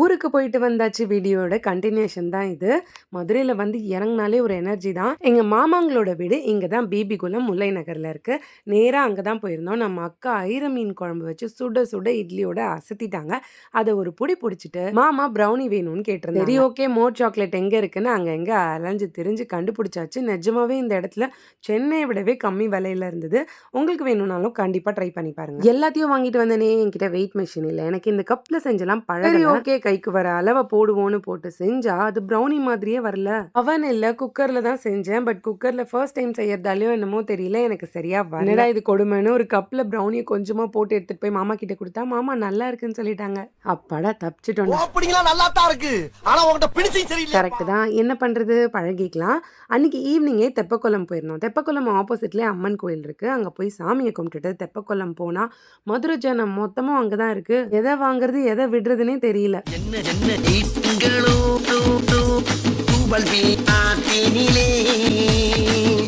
ஊருக்கு போயிட்டு வந்தாச்சு வீடியோட கண்டினியூஷன் தான் இது. மதுரையில் வந்து இறங்குனாலே ஒரு எனர்ஜி தான். எங்கள் மாமாங்களோட வீடு இங்கே தான் பிபிகுளம் முல்லை நகரில் இருக்குது நேராக அங்கே தான் போயிருந்தோம். நம்ம அக்கா ஐர மீன் குழம்பு வச்சு சுட சுட இட்லியோட அசத்திட்டாங்க. அதை ஒரு புடி பிடிச்சிட்டு மாமா ப்ரௌனி வேணும்னு கேட்டிருந்தேன் சரி ஓகே மோர் சாக்லேட் எங்கே இருக்குன்னு அங்கே எங்கே அலைஞ்சு திரிஞ்சு கண்டுபிடிச்சாச்சு. நிஜமாவே இந்த இடத்துல சென்னையை விடவே கம்மி விலையில இருந்தது. உங்களுக்கு வேணும்னாலும் கண்டிப்பாக ட்ரை பண்ணி பாருங்க. எல்லாத்தையும் வாங்கிட்டு வந்தனே என்கிட்ட வெயிட் மிஷின் இல்லை. எனக்கு இந்த கப்பில் செஞ்செல்லாம் பழகி ஓகே கைக்கு வர அளவை போடுவோன்னு போட்டு செஞ்சா அது ப்ரௌனி மாதிரியே வரல. அவன் இல்ல குக்கர்ல தான் செஞ்சேன். பட் குக்கர்ல ஃபர்ஸ்ட் டைம் செய்யறதாலயோ என்னமோ தெரியல எனக்கு சரியா வரல. இது கொடுமைன்னு ஒரு கப்ல ப்ரௌனியை கொஞ்சமா போட்டு எடுத்துட்டு போய் மாமா கிட்ட கொடுத்தா மாமா நல்லா இருக்குன்னு சொல்லிட்டாங்க. அப்பாடா தப்பிச்சிட்டோம் அப்படிங்களா நல்லா தான் இருக்கு. ஆனா உங்ககிட்ட பிடிச்சும் சரியில்லை. கரெக்ட் தான். என்ன பண்றது? பழகிக்கலாம். அன்னைக்கு ஈவினிங்கே தெப்பக்குளம் போயிருந்தோம். தெப்பக்குளம் ஆப்போசிட்லேயே அம்மன் கோயில் இருக்கு. அங்க போய் சாமியை கும்பிட்டுட்டு தெப்பக்குளம் போனா மதுரை ஜனம் மொத்தமும் அங்கதான் இருக்கு. எதை வாங்குறது எதை விடுறதுனே தெரியல. என்ன என்ன ஈட்டுங்களோ தூபல் ஆத்தினிலே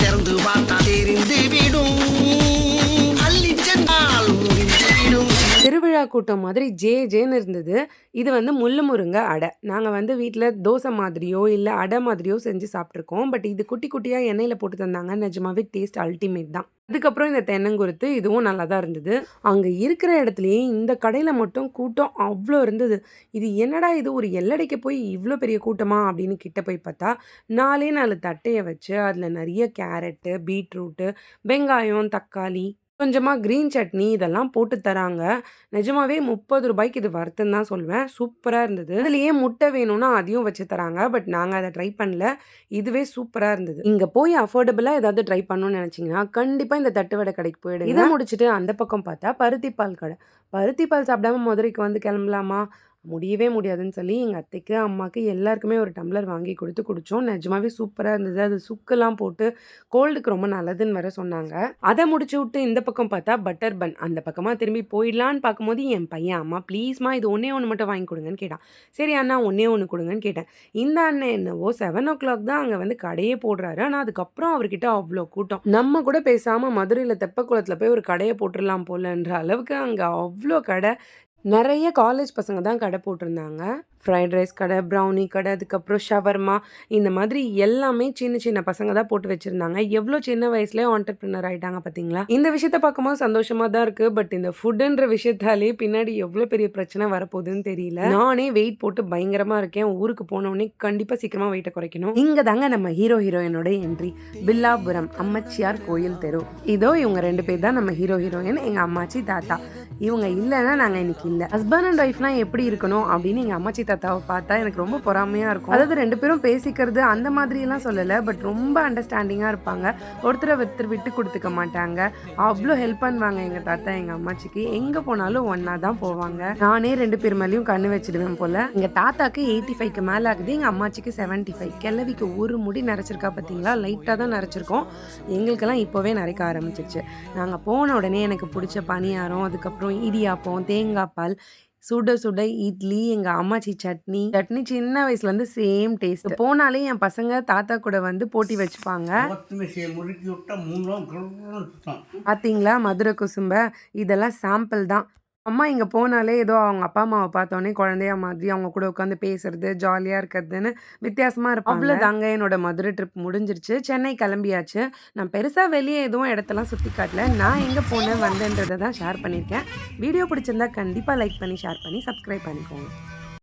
திறந்து பார்த்தா தெரிந்து விடும். அள்ளி சென்றால் திருவிழா கூட்டம் மாதிரி ஜே ஜேன்னு இருந்தது. இது வந்து முள்ளு முருங்கை அடை. நாங்கள் வந்து வீட்டில் தோசை மாதிரியோ இல்லை அடை மாதிரியோ செஞ்சு சாப்பிட்ருக்கோம் பட் இது குட்டி குட்டியாக எண்ணெயில் போட்டு தந்தாங்க நிஜமாவே டேஸ்ட் அல்டிமேட் தான். அதுக்கப்புறம் இந்த தென்னங்குருத்து இதுவும் நல்லா தான் இருந்தது. அங்கே இருக்கிற இடத்துலையே இந்த கடையில் மட்டும் கூட்டம் அவ்வளோ இருந்தது. இது என்னடா இது? ஒரு எல்லடைக்கு போய் இவ்வளோ பெரிய கூட்டமா? அப்படின்னு கிட்ட போய் பார்த்தா நாலே நாலு தட்டையை வச்சு அதில் நிறைய கேரட்டு பீட்ரூட்டு வெங்காயம் தக்காளி கொஞ்சமாக க்ரீன் சட்னி இதெல்லாம் போட்டு தராங்க. நிஜமாவே முப்பது ரூபாய்க்கு இது வருத்துன்னு தான் சொல்லுவேன். சூப்பராக இருந்தது. இதுலேயே முட்டை வேணும்னா அதையும் வச்சு தராங்க. பட் நாங்கள் அதை ட்ரை பண்ணல. இதுவே சூப்பராக இருந்தது. இங்கே போய் அஃபோர்டபுளாக ஏதாவது ட்ரை பண்ணணும்னு நினச்சிங்கன்னா கண்டிப்பாக இந்த தட்டு வடை கடைக்கு போயிடுங்க. இதை முடிச்சுட்டு அந்த பக்கம் பார்த்தா பருத்திப்பால் கடை. பருத்திப்பால் சாப்பிடாம மதுரைக்கு வந்து கிளம்பலாமா? முடியவே முடியாதுன்னு சொல்லி எங்கள் அத்தைக்கு அம்மாவுக்கு எல்லாருக்குமே ஒரு டம்ளர் வாங்கி கொடுத்து குடித்தோம் நிஜமாவே சூப்பராக இருந்தது. அது சுக்கெல்லாம் போட்டு கோல்டுக்கு ரொம்ப நல்லதுன்னு வேற சொன்னாங்க. அதை முடிச்சு விட்டு இந்த பக்கம் பார்த்தா பட்டர் பன். அந்த பக்கமாக திரும்பி போயிடலான்னு பார்க்கும்போது என் பையன் அம்மா ப்ளீஸ்மா இது ஒன்றே ஒன்று மட்டும் வாங்கி கொடுங்கன்னு கேட்டான். சரி அண்ணா ஒன்றே ஒன்று கொடுங்கன்னு கேட்டேன். இந்த அண்ணன் என்னவோ செவன் ஓ கிளாக் தான் அங்கே வந்து கடையே போடுறாரு. ஆனால் அதுக்கப்புறம் அவர்கிட்ட அவ்வளோ கூட்டம். நம்ம கூட பேசாமல் மதுரையில் தெப்பக்குளத்தில் போய் ஒரு கடையை போட்டுடலாம் போலன்ற அளவுக்கு அங்கே அவ்வளோ கடை. நிறைய காலேஜ் பசங்க தான் கடை போட்டிருந்தாங்க. ஃப்ரைட் ரைஸ் கடை ப்ரௌனி கடை அதுக்கப்புறம் ஷவர்மா இந்த மாதிரி எல்லாமே சின்ன சின்ன பசங்க தான் போட்டு வச்சுருந்தாங்க. எவ்வளோ சின்ன வயசுலேயே ஆண்டர்பிரினர் ஆகிட்டாங்க பார்த்தீங்களா இந்த விஷயத்த பார்க்கும்போது சந்தோஷமாக தான் இருக்குது பட் இந்த ஃபுட்டுன்ற விஷயத்தாலே பின்னாடி எவ்வளோ பெரிய பிரச்சனை வரப்போகுதுன்னு தெரியல. நானே வெயிட் போட்டு பயங்கரமாக இருக்கேன். ஊருக்கு போனோடனே கண்டிப்பாக சீக்கிரமாக வெயிட்டை குறைக்கணும். இங்கே தாங்க நம்ம ஹீரோ ஹீரோயினோட என்ட்ரி பில்லாபுரம் அம்மச்சியார் கோயில் தெரு. இதோ இவங்க ரெண்டு பேர் தான் நம்ம ஹீரோ ஹீரோயின் எங்கள் அம்மாச்சி தாத்தா. இவங்க இல்லைன்னா நாங்கள் இன்னைக்கு இல்லை. ஹஸ்பண்ட் அண்ட் ஒய்ஃப்லாம் எப்படி இருக்கணும் அப்படின்னு எங்கள் அம்மாச்சி தாத்தா தாத்தாவை பார்த்தா எனக்கு ரொம்ப பொறாமையாக இருக்கும். அதாவது ரெண்டு பேரும் பேசிக்கிறது அந்த மாதிரியெல்லாம் சொல்லலை பட் ரொம்ப அண்டர்ஸ்டாண்டிங்காக இருப்பாங்க. ஒருத்தரை ஒருத்தர் விட்டு கொடுத்துக்க மாட்டாங்க. அவ்வளோ ஹெல்ப் பண்ணுவாங்க எங்கள் தாத்தா எங்கள் அம்மாச்சிக்கு. எங்கே போனாலும் ஒன்றா தான் போவாங்க. நானே ரெண்டு பேர் மேலேயும் கண்ணு வச்சிடுவேன் போல். எங்கள் தாத்தாக்கு எயிட்டி ஃபைவ்க்கு மேலே ஆகுது எங்கள் அம்மாச்சிக்கு செவன்ட்டி ஃபைவ் கிளவிக்கு ஒரு முடி நரைச்சிருக்கா பார்த்தீங்களா லைட்டாக தான் நரைச்சிருக்கோம். எங்களுக்கெல்லாம் இப்போவே நரைக்க ஆரம்பிச்சிச்சு நாங்கள் போன உடனே எனக்கு பிடிச்ச பணியாரம் அதுக்கப்புறம் இடியாப்பம் தேங்காய் பால் சுட சுட இட்லி எங்க அம்மாச்சி சட்னி சட்னி சின்ன வயசுல இருந்து சேம் டேஸ்ட் போனாலே என் பசங்க தாத்தா கூட வந்து போட்டி வச்சுப்பாங்க. பாத்தீங்களா? மதுரை குசும்ப இதெல்லாம் சாம்பிள் தான். அம்மா இங்கே போனாலே ஏதோ அவங்க அப்பா அம்மாவை பார்த்தோன்னே குழந்தைய மாதிரி அவங்க கூட உட்காந்து பேசுறது ஜாலியாக இருக்கிறதுன்னு வித்தியாசமாக இருப்போம்ல தாங்க என்னோட மதுரை ட்ரிப் முடிஞ்சிருச்சு. சென்னை கிளம்பியாச்சு. நான் பெருசாக வெளியே எதுவும் இடத்தெல்லாம் சுற்றி காட்டல. நான் எங்கே போனேன் வந்தேன்றதை தான் ஷேர் பண்ணியிருக்கேன். வீடியோ பிடிச்சிருந்தா கண்டிப்பாக லைக் பண்ணி ஷேர் பண்ணி சப்ஸ்கிரைப் பண்ணிக்கோங்க.